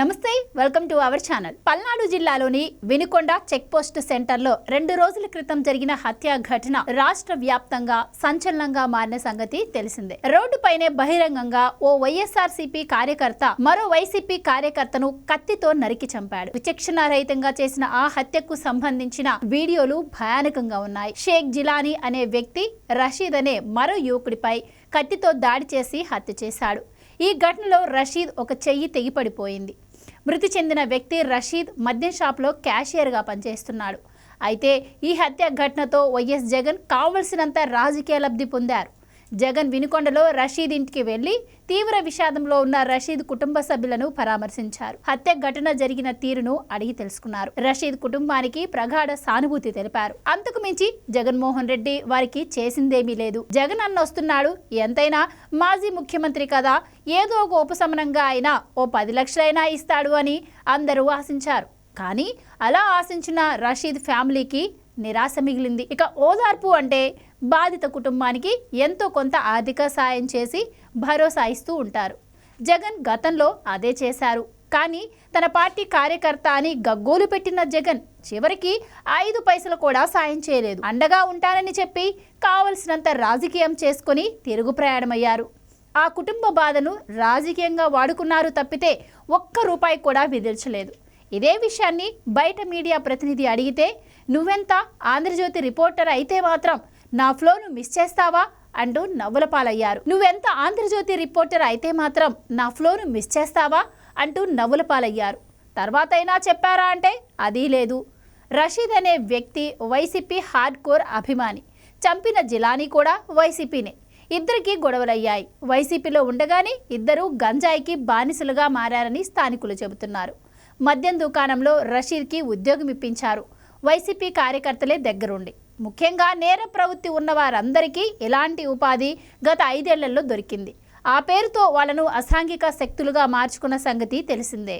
నమస్తే welcome to our channel. Palnadu జిల్లాలోని Vinukonda checkpost సెంటర్లో రెండు రోజుల క్రితం జరిగిన హత్యా ఘటన రాష్ట్ర వ్యాప్తంగా సంచలనంగా మారిన సంగతి తెలిసిందే. రోడ్డుపైనే బహిరంగంగా ఓ వైఎస్ఆర్సీపీ కార్యకర్త మరో వైసీపీ కార్యకర్తను కత్తితో నరికి చంపాడు. విచక్షణారహితంగా చేసిన ఆ హత్యకు సంబంధించిన వీడియోలు భయానకంగా ఉన్నాయి. షేక్ జిలానీ అనే వ్యక్తి రషీద్ అనే మరో యువకుడిపై కత్తితో దాడి చేసి హత్య చేశాడు. ఈ ఘటనలో రషీద్ ఒక చెయ్యి తెగిపడిపోయింది. మృతి చెందిన వ్యక్తి రషీద్ మద్యం షాప్లో క్యాషియర్గా పనిచేస్తున్నాడు. అయితే ఈ హత్య ఘటనతో వైఎస్ జగన్ కావలసినంత రాజకీయ లబ్ధి పొందారు. జగన్ వినుకొండలో రషీద్ ఇంటికి వెళ్ళి తీవ్ర విషాదంలో ఉన్న రషీద్ కుటుంబ సభ్యులను పరామర్శించారు. హత్య ఘటన జరిగిన తీరును అడిగి తెలుసుకున్నారు. రషీద్ కుటుంబానికి ప్రగాఢ సానుభూతి తెలిపారు. అంతకు మించి జగన్మోహన్ రెడ్డి వారికి చేసిందేమీ లేదు. జగన్ అన్న వస్తున్నాడు. ఎంతైనా మాజీ ముఖ్యమంత్రి కదా. ఏదో ఒక ఉపశమనంగా అయినా ఓ పది లక్షలైనా ఇస్తాడు అని అందరూ ఆశించారు. కానీ అలా ఆశించిన రషీద్ ఫ్యామిలీకి నిరాశ మిగిలింది. ఇక ఓదార్పు అంటే బాధిత కుటుంబానికి ఎంతో కొంత ఆర్థిక సాయం చేసి భరోసా ఇస్తూ ఉంటారు. జగన్ గతంలో అదే చేశారు. కానీ తన పార్టీ కార్యకర్త అని గగ్గోలు పెట్టిన జగన్ చివరికి ఐదు పైసలు కూడా సాయం చేయలేదు. అండగా ఉంటానని చెప్పి కావలసినంత రాజకీయం చేసుకొని తిరుగు ప్రయాణమయ్యారు. ఆ కుటుంబ బాధను రాజకీయంగా వాడుకున్నారు తప్పితే ఒక్క రూపాయి కూడా విధించలేదు. ఇదే విషయాన్ని బయట మీడియా ప్రతినిధి అడిగితే నువ్వెంత ఆంధ్రజ్యోతి రిపోర్టర్ అయితే మాత్రం నా ఫ్లోను మిస్ చేస్తావా అంటూ నవ్వుల పాలయ్యారు. నువ్వెంత ఆంధ్రజ్యోతి రిపోర్టర్ అయితే మాత్రం నా ఫ్లోను మిస్ చేస్తావా అంటూ నవ్వుల పాలయ్యారు. తర్వాతైనా చెప్పారా అంటే అదీ లేదు. రషీద్ అనే వ్యక్తి వైసీపీ హార్డ్ కోర్ అభిమాని. చంపిన జిలానీ కూడా వైసీపీనే. ఇద్దరికీ గొడవలయ్యాయి. వైసీపీలో ఉండగానే ఇద్దరూ గంజాయికి బానిసలుగా మారారని స్థానికులు చెబుతున్నారు. మద్యం దుకాణంలో రషీద్కి ఉద్యోగం ఇప్పించారు వైసీపీ కార్యకర్తలే దగ్గరుండి. ముఖ్యంగా నేర ప్రవృత్తి ఉన్న వారందరికీ ఎలాంటి ఉపాధి గత ఐదేళ్ళలో దొరికింది. ఆ పేరుతో వాళ్ళను అసాంఘిక శక్తులుగా మార్చుకున్న సంగతి తెలిసిందే.